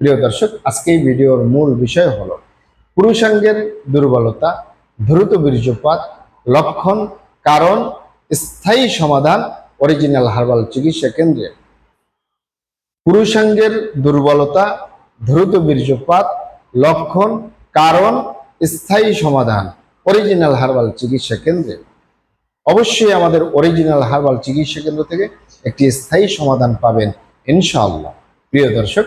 প্রিয় দর্শক, আজকে এই ভিডিওর মূল বিষয় হলো পুরুষাঙ্গের দুর্বলতা, দ্রুত বীর্যপাত, লক্ষণ, কারণ, স্থায়ী সমাধান অরিজিনাল হার্বাল চিকিৎসা কেন্দ্রে। পুরুষাঙ্গের দুর্বলতা, দ্রুত বীর্যপাত, লক্ষণ, কারণ, স্থায়ী সমাধান অরিজিনাল হার্বাল চিকিৎসা কেন্দ্রে। অবশ্যই আমাদের অরিজিনাল হার্বাল চিকিৎসা কেন্দ্র থেকে একটি স্থায়ী সমাধান পাবেন, ইনশাআল্লাহ। প্রিয় দর্শক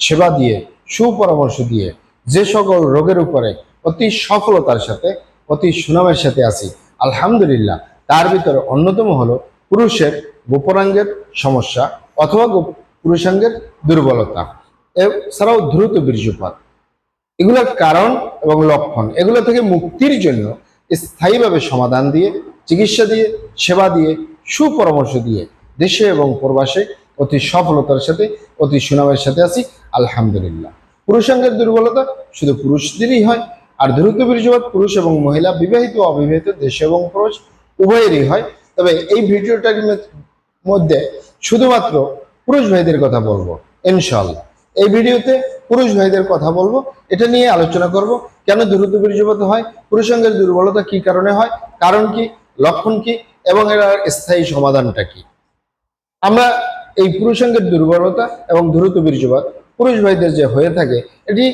সেবা দিয়ে, সুপরামর্শ দিয়ে যে সকল রোগের উপরে অতি সফলতার সাথে, অতি সুনামের সাথে আছি। আলহামদুলিল্লাহ, তার ভিতরে অন্যতম হলো পুরুষের গোপনাঙ্গের সমস্যা অথবা পুরুষাঙ্গের দুর্বলতা। এছাড়াও দ্রুত বীর্যপাত। এগুলোর কারণ এবং লক্ষণ, এগুলো থেকে মুক্তির জন্য স্থায়ীভাবে সমাধান দিয়ে, চিকিৎসা দিয়ে, সেবা দিয়ে, সুপরামর্শ দিয়ে দেশে এবং প্রবাসে অতি সফলতার সাথে, অতি সুনামের সাথে আছি, আলহামদুলিল্লাহ। পুরুষাঙ্গের দুর্বলতা শুধু পুরুষদেরই হয়, আর দ্রুত বীর্যপাত পুরুষ এবং মহিলা, বিবাহিত অবিবাহিত দেশে এবং পুরুষ উভয়েরই হয়। তবে এই ভিডিওটার মধ্যে- শুধুমাত্র পুরুষ ভাইদের কথা বলব ইনশাল্লাহ এই ভিডিওতে পুরুষ ভাইদের কথা বলব, এটা নিয়ে আলোচনা করব, কেন দ্রুত বীর্যপাত হয়, পুরুষাঙ্গের দুর্বলতা কি কারণে হয়, কারণ কি, লক্ষণ কি, এবং এর স্থায়ী সমাধানটা কি। আমরা এই পুরুষাঙ্গের দুর্বলতা এবং দ্রুত বীর্যপাত, পুরুষ ভাইদের যে হয়ে থাকে, এটি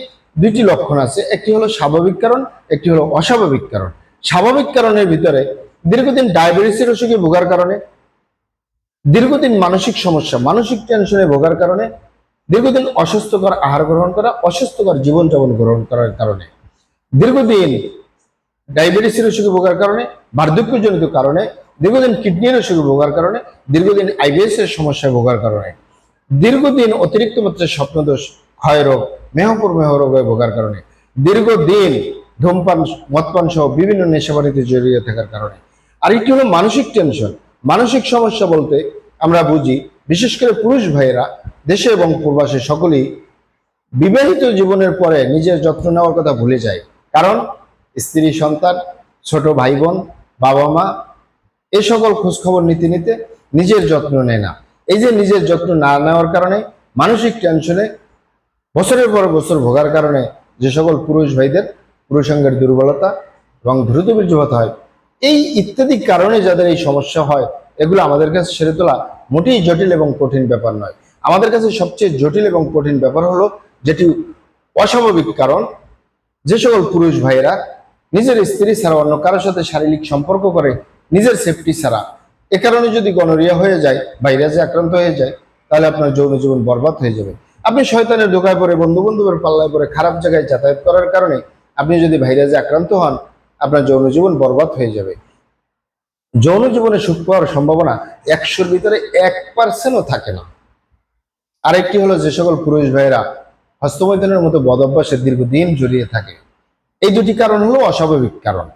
দুইটি লক্ষণ আছে। একটি হলো স্বাভাবিক কারণ, একটি হলো অস্বাভাবিক কারণ। স্বাভাবিক কারণের ভিতরে দীর্ঘদিন ডায়াবেটিসের অসুখে ভোগার কারণে, দীর্ঘদিন মানসিক সমস্যা, মানসিক টেনশনে ভোগার কারণে, দীর্ঘদিন অসুস্থকর আহার গ্রহণ করা অসুস্থকর জীবনযাপন গ্রহণ করার কারণে। দীর্ঘদিন ডায়াবেটিসের অসুখে ভোগার কারণে, বার্ধক্যজনিত কারণে দীর্ঘদিন কিডনির অসুখে ভোগার কারণে, দীর্ঘদিন আইবিএস এর সমস্যায় ভোগার কারণে, দীর্ঘদিন অতিরিক্ত মাত্রায় স্বপ্নদোষ ক্ষয় রোগ মেহপুর মেহ রোগে ভোগার কারণে, দীর্ঘদিন ধূমপান, মদপান সহ বিভিন্ন নেশাবাড়িতে জড়িয়ে থাকার কারণে। আর একটি হলো মানসিক টেনশন। মানসিক সমস্যা বলতে আমরা বুঝি, বিশেষ করে পুরুষ ভাইয়েরা, দেশে এবং প্রবাসে সকলেই বিবাহিত জীবনের পরে নিজের যত্ন নেওয়ার কথা ভুলে যায়। কারণ স্ত্রী সন্তান, ছোট ভাই বোন বাবা মা এ সকল খোঁজখবর নিতে নিতে নিজের যত্ন নেয় না। এই যে নিজের যত্ন না নেওয়ার কারণে মানসিক টেনশনে বছরের পর বছর ভোগার কারণে যে সকল পুরুষ ভাইদের পুরুষাঙ্গের দুর্বলতা এবং দ্রুত বীর্যপাত হয়, এই ইত্যাদি কারণে যাদের এই সমস্যা হয়, এগুলো আমাদের কাছে সেরে তোলা মোটেই জটিল এবং কঠিন ব্যাপার নয়। আমাদের কাছে সবচেয়ে জটিল এবং কঠিন ব্যাপার হলো যেটি অস্বাভাবিক কারণ, যে সকল পুরুষ ভাইয়েরা নিজের স্ত্রী ছাড়া অন্য কারোর সাথে শারীরিক সম্পর্ক করে নিজের সেফটি ছাড়া। এ কারণে যদি গনোরিয়া হয়ে যায় ভাইরাসে আক্রান্ত হয়ে যায়, তাহলে আপনার যৌন জীবন বরবাদ হয়ে যাবে। আপনি শয়তানের ধোকায় পরে বন্ধু বান্ধবের পাল্লায় পরে খারাপ জায়গায় যাতায়াত করার কারণে আপনি যদি ভাইরাসে আক্রান্ত হন, আপনার যৌন জীবন বরবাদ হয়ে যাবে। যৌন জীবনে সুখ পাওয়ার সম্ভাবনা একশোর ভিতরে এক পার্সেন্টও থাকে না। আরেকটি হলো যে সকল পুরুষ ভাইয়েরা হস্তমৈদানের মতো বদ অভ্যাসে দীর্ঘদিন জড়িয়ে থাকে। এই দুটি কারণ হলো অস্বাভাবিক কারণ।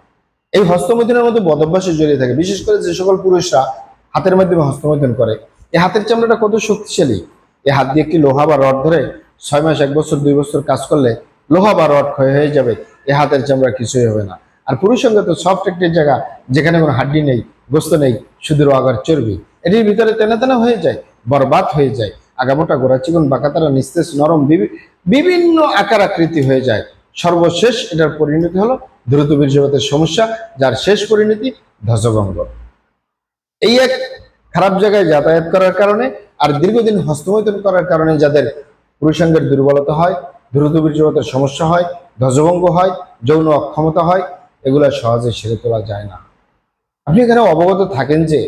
এই হস্তমৈদানের মধ্যে বদভ্যাসে জড়িয়ে থাকে। বিশেষ করে যে সকল পুরুষরা হাতের মাধ্যমে হস্তমৈদন করে। এই হাতের চামড়াটা কত শক্তিশালী? এই হাত দিয়ে একটি লোহা বা রড ধরে ছয় মাস, এক বছর, দুই বছর কাজ করলে লোহা বা রড ক্ষয় হয়ে যাবে? এই হাতের চামড়া কিছুই হবে না। আর পুরুষ সঙ্গে তো সফট একটি জায়গা, যেখানে কোনো হাড্ডি নেই, গোস্ত নেই, শুধু আগার চর্বি। এটির ভিতরে তেনা তেনা হয়ে যায়, বরবাদ হয়ে যায়। আগামোটা গোড়া চিকন বাঁকাতারা নিস্তেজ, নরম বিভিন্ন আকার আকৃতি হয়ে যায়। সর্বশেষ এটার পরিণতি হলো দ্রুত বীর্যপাতের সমস্যা, যার শেষ পরিণতি ধ্বজভঙ্গ এই এক খারাপ জায়গায় যাতায়াত করার কারণে আর দীর্ঘদিন হস্তমৈথুন করার কারণে যাদের পুরুষাঙ্গের দুর্বলতা হয়, দ্রুত বীর্যপাতের সমস্যা হয়, ধ্বজভঙ্গ হয়, যৌন অক্ষমতা হয়, এগুলো সহজে সেরে তোলা যায় না। আপনি এখানে অবগত থাকেন যে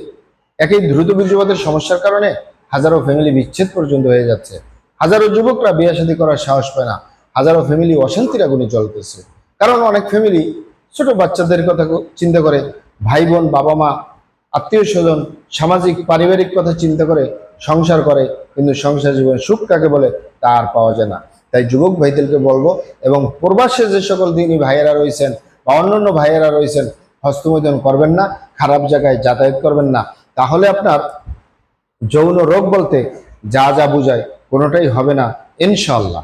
একই দ্রুত বীর্যপাতের সমস্যার কারণে হাজারো ফ্যামিলি বিচ্ছেদ পর্যন্ত হয়ে যাচ্ছে। হাজারো যুবকরা বিয়ে শাদী করার সাহস পায় না। হাজারো ফ্যামিলি অশান্তির আগুনে জ্বলতেছে। কারণ অনেক ফ্যামিলি ছোট বাচ্চাদের কথা চিন্তা করে, ভাই বোন, বাবা মা, আত্মীয় স্বজন, সামাজিক, পারিবারিক কথা চিন্তা করে সংসার করে, কিন্তু সংসার জীবনে সুখ কাকে বলে তা আর পাওয়া যায় না। তাই যুবক ভাইদেরকে বলব এবং প্রবাসে যে সকল দিনই ভাইয়েরা রয়েছেন বা অন্যান্য ভাইয়েরা রয়েছেন, হস্তমৈদন করবেন না, খারাপ জায়গায় যাতায়াত করবেন না। তাহলে আপনার যৌন রোগ বলতে যা যা বুঝায় কোনোটাই হবে না ইনশাল্লাহ